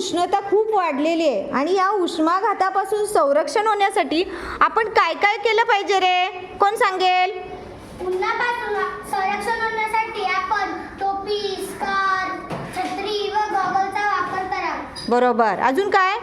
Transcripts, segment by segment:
उष्णता खूप वाढलेली आहे. आणि या उष्माघातापासून संरक्षण होण्यासाठी आपण काय काय केलं पाहिजे रे? कोण सांगेल? उन्हापासून संरक्षण होण्यासाठी आपण टोपी स्कार्फ छत्री व गॉगलचा वापर करावा बरोबर. अजून काय?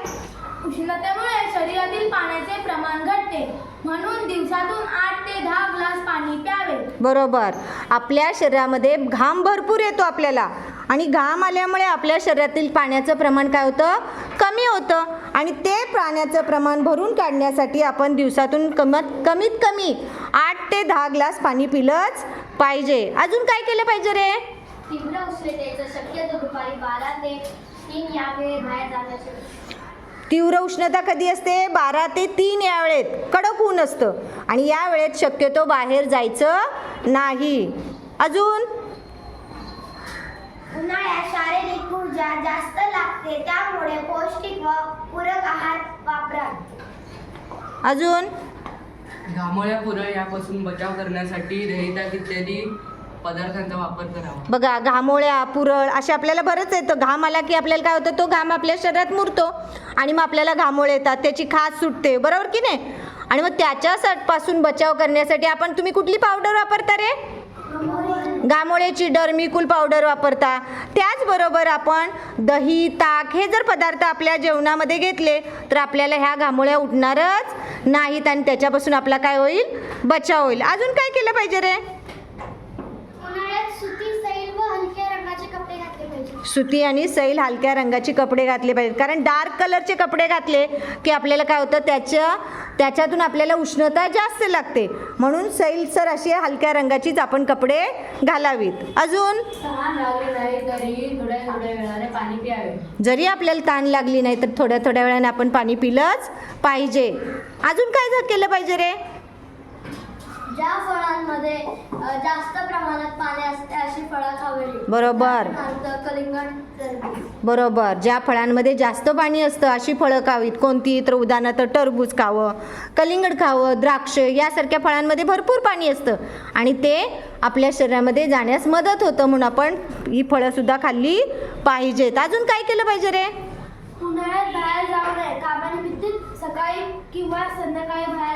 उष्णतेमुळे शरीरातील पाण्याचे प्रमाण घटते. म्हणून दिवसातून आठ ते दहा ग्लास पाणी प्यावे. बरोबर. आपल्या शरीरामध्ये घाम भरपूर येतो आपल्याला. आणि घाम आल्यामुळे आपल्या शरीरातील पाण्याचं प्रमाण काय होतं? कमी होतं. आणि ते पाण्याचं प्रमाण भरून काढण्यासाठी आपण दिवसातून कमत कमीत कमी आठ ते दहा ग्लास पाणी पिलंच पाहिजे. अजून काय केलं पाहिजे रे? तीव्र उष्णतेचं शक्यतो दुपारी बारा ते तीन या वेळी बाहेर जाण्याचे. तीव्र उष्णता कधी असते? बारा ते तीन या वेळेत कडक ऊन असतं. आणि या वेळेत शक्यतो बाहेर जायचं नाही. अजून? उन्हाळ्यात शारीरिक ऊर्जा जास्त लागते त्यामुळे पौष्टिक व पूरक आहार वापरा अजून? घामोळ्या पुरळ यापासून बचाव करण्यासाठी दहीताक इत्यादी पदार्थांचा वापर करावा. बघा घामोळ्या पुरळ असे आपल्याला बरंच येतं. घाम आला की आपल्याला काय होतं? तो घाम आपल्या शरीरात मुरतो आणि मग आपल्याला घामोळे येतात. त्याची खास सुटते. बरोबर की नाही? आणि मग त्याच्या पासून बचाव करण्यासाठी आपण तुम्ही कुठली पावडर वापरता रे? घामोळ्याची डर्मिकूल पावडर वापरता. त्याचबरोबर आपण दही ताक हे जर पदार्थ आपल्या जेवणामध्ये घेतले तर आपल्याला ह्या घामोळ्या उठणारच नाहीत आणि त्याच्यापासून आपला काय होईल? बचाव होईल. अजून काय केलं पाहिजे रे? सुती आणि सैल हलक्या रंगाचे कपडे घातले पाहिजेत. कारण डार्क कलरचे कपडे घातले की आपल्याला काय होतं? त्याच्या त्याच्यातून आपल्याला उष्णता जास्त लागते. म्हणून सैलसर अशी हलक्या रंगाचीच आपण कपडे घालावीत. अजून? जरी आपल्याला ताण लागली नाही तर थोड्या थोड्या वेळाने आपण पाणी पिलंच पाहिजे. अजून काय केलं पाहिजे रे? ज्या फळांमध्ये जास्त प्रमाणात पाणी असते अशी फळं खावी बरोबर. कलिंगड. बरोबर. ज्या फळांमध्ये जास्त पाणी असतं अशी फळं खावीत. कोणती? तर उदाहरणार्थ टरबूज खावं कलिंगड खावं द्राक्ष यासारख्या फळांमध्ये भरपूर पाणी असतं. आणि ते आपल्या शरीरामध्ये जाण्यास मदत होतं म्हणून आपण ही फळंसुद्धा खाल्ली पाहिजेत. अजून काय केलं पाहिजे रे? उन्हाळ्यात बाहेर जाऊ नये. कामानिमित्त सकाळी किंवा संध्याकाळी बाहेर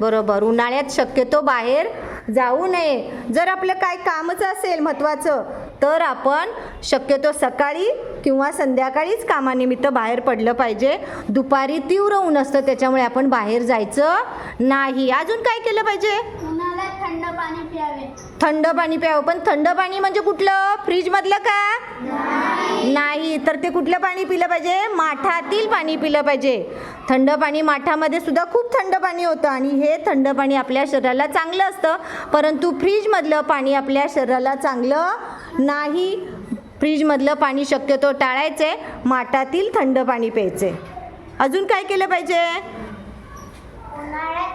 बरोबर. उन्हाळ्यात शक्यतो बाहेर जाऊ नये. जर आपलं काय कामच असेल महत्त्वाचं तर आपण शक्यतो सकाळी किंवा संध्याकाळीच कामानिमित्त बाहेर पडलं पाहिजे. दुपारी तीव्र ऊन असतं त्याच्यामुळे आपण बाहेर जायचं नाही. अजून काय केलं पाहिजे? उन्हाळ्यात थंड पाणी प्यावे. थंड पाणी प्यावं. पण थंड पाणी म्हणजे कुठलं? फ्रीजमधलं का? नाही. तर ते कुठलं पाणी पिलं पाहिजे? माठातील पाणी पिलं पाहिजे. थंड पाणी माठामध्ये सुद्धा खूप थंड पाणी होतं आणि हे थंड पाणी आपल्या शरीराला चांगलं असतं. परंतु फ्रीजमधलं पाणी आपल्या शरीराला चांगलं नाही. फ्रीजमधलं पाणी शक्यतो टाळायचे माठातील थंड पाणी प्यायचे. अजून काय केलं पाहिजे?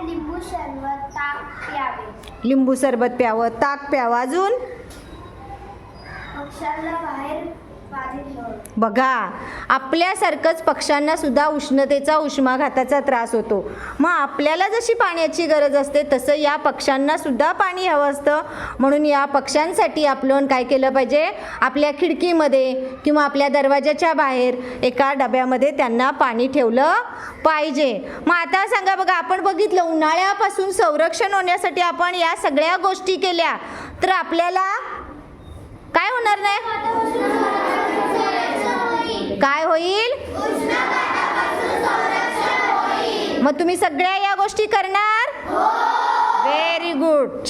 लिंबू सरबत ताक प्यावे. लिंबू सरबत प्यावं ताक प्यावं. अजून? बाहेर बघा आपल्यासारखंच पक्ष्यांना सुद्धा उष्णतेचा उष्माघाताचा त्रास होतो. मग आपल्याला जशी पाण्याची गरज असते तसं या पक्ष्यांना सुद्धा पाणी हवं असतं. म्हणून या पक्ष्यांसाठी आपण काय केलं पाहिजे? आपल्या खिडकीमध्ये किंवा आपल्या दरवाजाच्या बाहेर एका डब्यामध्ये त्यांना पाणी ठेवलं पाहिजे. मग आता सांगा बघा आपण बघितलं उन्हाळ्यापासून संरक्षण होण्यासाठी आपण या सगळ्या गोष्टी केल्या तर आपल्याला काय होणार नाही? काय होईल? मग तुम्ही सगळ्या या गोष्टी करणार? Very good